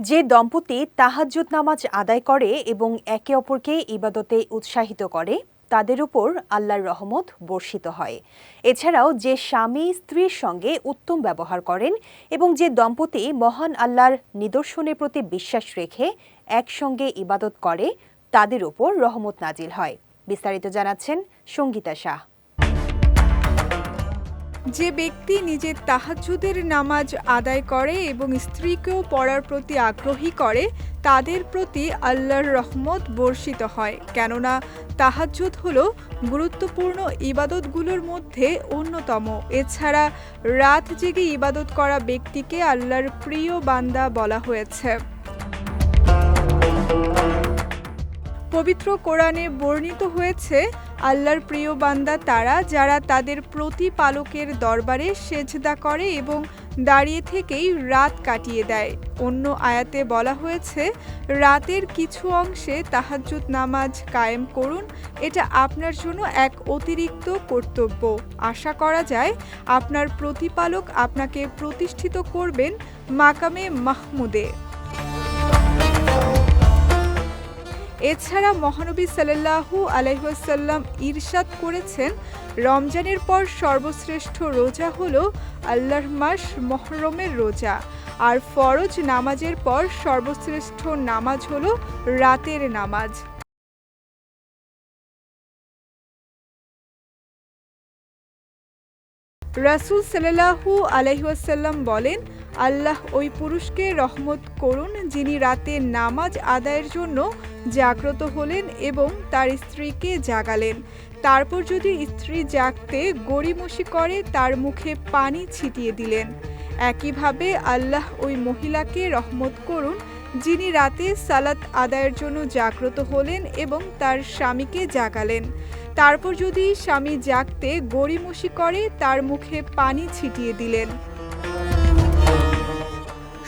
যে দম্পতি তাহাজ্জুদ নামাজ আদায় করে এবং একে অপরকে ইবাদতে উৎসাহিত করে, তাদের উপর আল্লাহর রহমত বর্ষিত হয়। এছাড়াও যে স্বামী স্ত্রীর সঙ্গে উত্তম ব্যবহার করেন এবং যে দম্পতি মহান আল্লাহর নিদর্শনের প্রতি বিশ্বাস রেখে একসঙ্গে ইবাদত করে, তাদের উপর রহমত নাজিল হয়। বিস্তারিত জানাচ্ছেন সঙ্গীতা শাহ। যে ব্যক্তি নিজের তাহাজ্জুদের নামাজ আদায় করে এবং স্ত্রীকেও পড়ার প্রতি আগ্রহী করে, তাদের প্রতি আল্লাহর রহমত বর্ষিত হয়। কেননা, তাহাজ্জুদ হলো গুরুত্বপূর্ণ ইবাদতগুলোর মধ্যে অন্যতম। এছাড়া, রাত জেগে ইবাদত করা ব্যক্তিকে আল্লাহর প্রিয় বান্দা বলা হয়েছে। পবিত্র কোরআনে বর্ণিত হয়েছে, আল্লাহর প্রিয় বান্দা তারা যারা তাদের প্রতিপালকের দরবারে সেজদা করে এবং দাঁড়িয়ে থেকেই রাত কাটিয়ে দেয়। অন্য আয়াতে বলা হয়েছে, রাতের কিছু অংশে তাহাজ্জুদ নামাজ কায়েম করুন, এটা আপনার জন্য এক অতিরিক্ত কর্তব্য। আশা করা যায়, আপনার প্রতিপালক আপনাকে প্রতিষ্ঠিত করবেন মাকামে মাহমুদে। এছাড়া মহানবী সাল্লাল্লাহু আলাইসাল্লাম ইরশাদ করেছেন, রমজানের পর সর্বশ্রেষ্ঠ রোজা হলো আল্লাহর মাস মহরমের রোজা। আর ফরজ নামাজের পর সর্বশ্রেষ্ঠ নামাজ হলো রাতের নামাজ। রাসূল সাল্লাল্লাহু আলাইসাল্লাম বলেন আল্লাহ ওই পুরুষকে রহমত করুন যিনি রাতে নামাজ আদায়ের জন্য জাগ্রত হলেন এবং তার স্ত্রীকে জাগালেন। তারপর যদি স্ত্রী জাগতে গড়িমসি করে, তার মুখে পানি ছিটিয়ে দিলেন। একইভাবে আল্লাহ ওই মহিলাকে রহমত করুন যিনি রাতে সালাত আদায়ের জন্য জাগ্রত হলেন এবং তার স্বামীকে জাগালেন। তারপর যদি স্বামী জাগতে গড়িমসি করে, তার মুখে পানি ছিটিয়ে দিলেন।